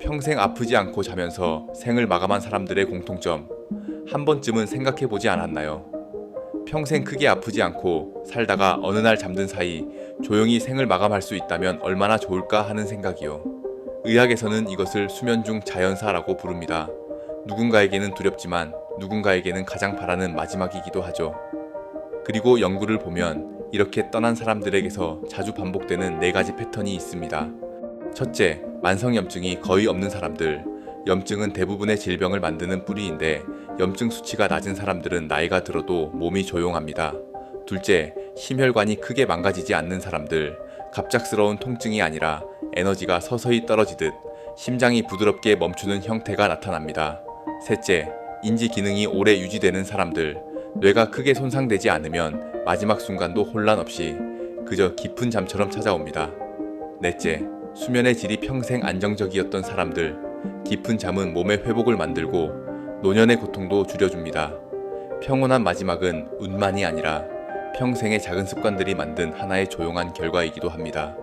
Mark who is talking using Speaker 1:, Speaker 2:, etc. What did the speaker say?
Speaker 1: 평생 아프지 않고 자면서 생을 마감한 사람들의 공통점 한 번쯤은 생각해 보지 않았나요? 평생 크게 아프지 않고 살다가 어느 날 잠든 사이 조용히 생을 마감할 수 있다면 얼마나 좋을까 하는 생각이요. 의학에서는 이것을 수면 중 자연사라고 부릅니다. 누군가에게는 두렵지만 누군가에게는 가장 바라는 마지막이기도 하죠. 그리고 연구를 보면 이렇게 떠난 사람들에게서 자주 반복되는 네 가지 패턴이 있습니다. 첫째, 만성염증이 거의 없는 사람들. 염증은 대부분의 질병을 만드는 뿌리인데 염증 수치가 낮은 사람들은 나이가 들어도 몸이 조용합니다. 둘째, 심혈관이 크게 망가지지 않는 사람들. 갑작스러운 통증이 아니라 에너지가 서서히 떨어지듯 심장이 부드럽게 멈추는 형태가 나타납니다. 셋째, 인지 기능이 오래 유지되는 사람들. 뇌가 크게 손상되지 않으면 마지막 순간도 혼란 없이 그저 깊은 잠처럼 찾아옵니다. 넷째, 수면의 질이 평생 안정적이었던 사람들. 깊은 잠은 몸의 회복을 만들고 노년의 고통도 줄여줍니다. 평온한 마지막은 운만이 아니라 평생의 작은 습관들이 만든 하나의 조용한 결과이기도 합니다.